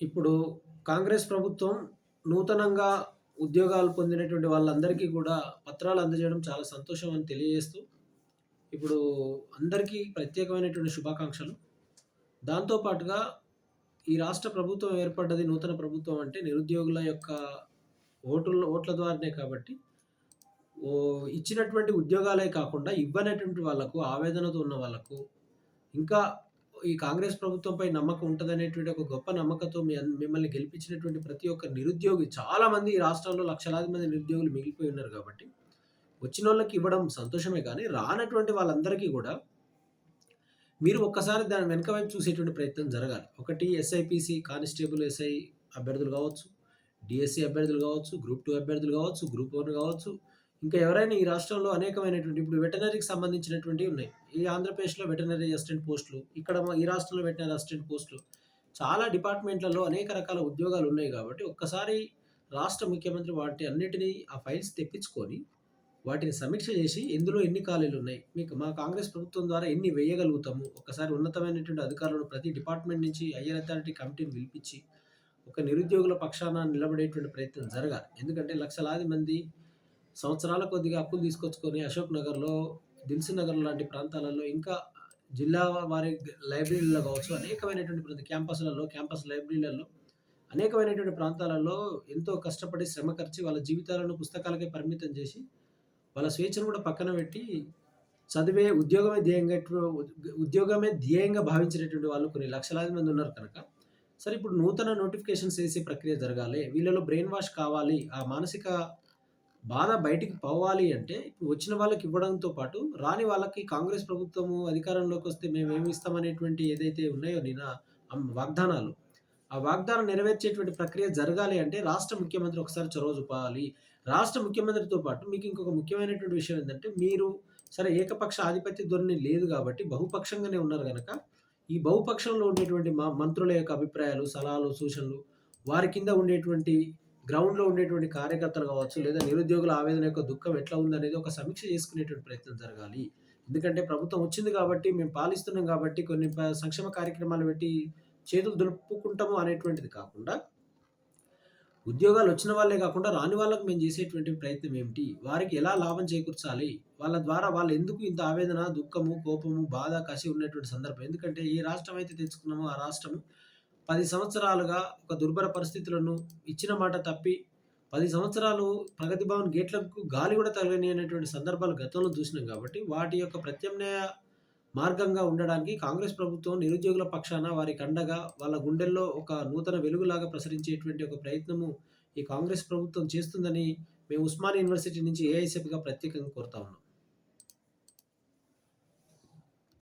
ఇప్పుడు కాంగ్రెస్ ప్రభుత్వం నూతనంగా ఉద్యోగాలు పొందినటువంటి వాళ్ళందరికీ కూడా పత్రాలు అందజేయడం చాలా సంతోషం అని తెలియజేస్తూ, ఇప్పుడు అందరికీ ప్రత్యేకమైనటువంటి శుభాకాంక్షలు. దాంతో పాటుగా ఈ రాష్ట్ర ప్రభుత్వం ఏర్పడ్డది నూతన ప్రభుత్వం అంటే నిరుద్యోగుల యొక్క ఓటుల్లో ఓట్ల ద్వారానే కాబట్టి, ఓ ఇచ్చినటువంటి ఉద్యోగాలే కాకుండా ఇవ్వనటువంటి వాళ్ళకు, ఆవేదనతో ఉన్న వాళ్ళకు, ఇంకా ఈ కాంగ్రెస్ ప్రభుత్వంపై నమ్మకం ఉంటుందనేటువంటి ఒక గొప్ప నమ్మకంతో మీ మిమ్మల్ని గెలిపించినటువంటి ప్రతి ఒక్క నిరుద్యోగి చాలా మంది ఈ రాష్ట్రంలో లక్షలాది మంది నిరుద్యోగులు మిగిలిపోయి ఉన్నారు కాబట్టి, వచ్చిన వాళ్ళకి ఇవ్వడం సంతోషమే కానీ, రానటువంటి వాళ్ళందరికీ కూడా మీరు ఒక్కసారి దాని వెనక వైపు చూసేటువంటి ప్రయత్నం జరగాలి. ఒకటి ఎస్ఐపీసీ కానిస్టేబుల్, ఎస్ఐ అభ్యర్థులు కావచ్చు, డిఎస్సి అభ్యర్థులు కావచ్చు, గ్రూప్ టూ అభ్యర్థులు కావచ్చు, గ్రూప్ వన్ కావచ్చు, ఇంకా ఎవరైనా ఈ రాష్ట్రంలో అనేకమైనటువంటి ఇప్పుడు వెటనరీకి సంబంధించినటువంటివి ఉన్నాయి. ఈ ఆంధ్రప్రదేశ్‌లో వెటనరీ అసిస్టెంట్ పోస్టులు, ఇక్కడ ఈ రాష్ట్రంలో వెటనరీ అసిస్టెంట్ పోస్టులు, చాలా డిపార్ట్‌మెంట్‌లలో అనేక రకాల ఉద్యోగాలు ఉన్నాయి కాబట్టి, ఒక్కసారి రాష్ట్ర ముఖ్యమంత్రి వాటి అన్నిటినీ ఆ ఫైల్స్ తెప్పించుకొని, వాటిని సమీక్ష చేసి ఎందులో ఎన్ని ఖాళీలు ఉన్నాయి మీకు మా కాంగ్రెస్ ప్రభుత్వం ద్వారా ఎన్ని వేయగలుగుతాము, ఒకసారి ఉన్నతమైనటువంటి అధికారులను ప్రతి డిపార్ట్‌మెంట్ నుంచి హైయర్ అథారిటీ కమిటీని పిలిపించి, ఒక నిరుద్యోగుల పక్షాన నిలబడేటువంటి ప్రయత్నం జరగాలి. ఎందుకంటే లక్షలాది మంది సంవత్సరాల కొద్దిగా అప్పులు తీసుకొచ్చుకొని అశోక్ నగర్‌లో, దిల్సు నగర్ లాంటి ప్రాంతాలలో ఇంకా జిల్లా వారి లైబ్రరీలలో కావచ్చు, అనేకమైనటువంటి ప్రతి క్యాంపస్‌లలో, క్యాంపస్ లైబ్రరీలలో అనేకమైనటువంటి ప్రాంతాలలో ఎంతో కష్టపడి శ్రమకర్చి వాళ్ళ జీవితాలను పుస్తకాలకే పరిమితం చేసి, వాళ్ళ స్వేచ్ఛను కూడా పక్కన పెట్టి, చదివే ఉద్యోగమే ధ్యేయంగా ఉద్యోగమే ధ్యేయంగా భావించినటువంటి వాళ్ళు కొన్ని లక్షలాది మంది ఉన్నారు కనుక, సరే ఇప్పుడు నూతన నోటిఫికేషన్స్ వేసే ప్రక్రియ జరగాలి. వీళ్ళలో బ్రెయిన్ వాష్ కావాలి. ఆ మానసిక బాధ బయటికి పోవాలి అంటే, ఇప్పుడు వచ్చిన వాళ్ళకి ఇవ్వడంతో పాటు, రాని వాళ్ళకి కాంగ్రెస్ ప్రభుత్వము అధికారంలోకి వస్తే మేము ఏమి ఇస్తామనేటువంటి ఏదైతే ఉన్నాయో నిన్న వాగ్దానాలు, ఆ వాగ్దానం నెరవేర్చేటువంటి ప్రక్రియ జరగాలి అంటే రాష్ట్ర ముఖ్యమంత్రి ఒకసారి చొరవ చూపాలి. రాష్ట్ర ముఖ్యమంత్రితో పాటు మీకు ఇంకొక ముఖ్యమైనటువంటి విషయం ఏంటంటే మీరు సరే ఏకపక్ష ఆధిపత్య ధోరణి లేదు కాబట్టి బహుపక్షంగానే ఉన్నారు కనుక ఈ బహుపక్షంలో ఉండేటువంటి మా మంత్రుల యొక్క అభిప్రాయాలు, సలహాలు, సూచనలు, వారి కింద ఉండేటువంటి గ్రౌండ్‌లో ఉండేటువంటి కార్యకర్తలు కావచ్చు, లేదా నిరుద్యోగుల ఆవేదన యొక్క దుఃఖం ఎట్లా ఉందనేది ఒక సమీక్ష చేసుకునేటువంటి ప్రయత్నం జరగాలి. ఎందుకంటే ప్రభుత్వం వచ్చింది కాబట్టి, మేము పాలిస్తున్నాం కాబట్టి కొన్ని ప సంక్షేమ కార్యక్రమాలు పెట్టి చేతులు దులుపుకుంటాము అనేటువంటిది కాకుండా, ఉద్యోగాలు వచ్చిన వాళ్ళే కాకుండా రాని వాళ్ళకి మేము చేసేటువంటి ప్రయత్నం ఏమిటి? వారికి ఎలా లాభం చేకూర్చాలి? వాళ్ళ ద్వారా వాళ్ళు ఎందుకు ఇంత ఆవేదన, దుఃఖము, కోపము, బాధ, కసి ఉన్నటువంటి సందర్భం. ఎందుకంటే ఏ రాష్ట్రం అయితే తెచ్చుకున్నామో ఆ రాష్ట్రం పది సంవత్సరాలుగా ఒక దుర్భర పరిస్థితులను ఇచ్చిన మాట తప్పి, పది సంవత్సరాలు ప్రగతి భవన్ గేట్లకు గాలి కూడా తగలనియనటువంటి సందర్భాలు గతంలో చూసినాం కాబట్టి, వాటి యొక్క ప్రత్యామ్నాయ మార్గంగా ఉండడానికి కాంగ్రెస్ ప్రభుత్వం నిరుద్యోగుల పక్షాన వారికి అండగా, వాళ్ళ గుండెల్లో ఒక నూతన వెలుగులాగా ప్రసరించేటువంటి ఒక ప్రయత్నము ఈ కాంగ్రెస్ ప్రభుత్వం చేస్తుందని మేము ఉస్మాన్ యూనివర్సిటీ నుంచి ఏఐసీపీగా ప్రత్యేకంగా కోరుతా ఉన్నాం.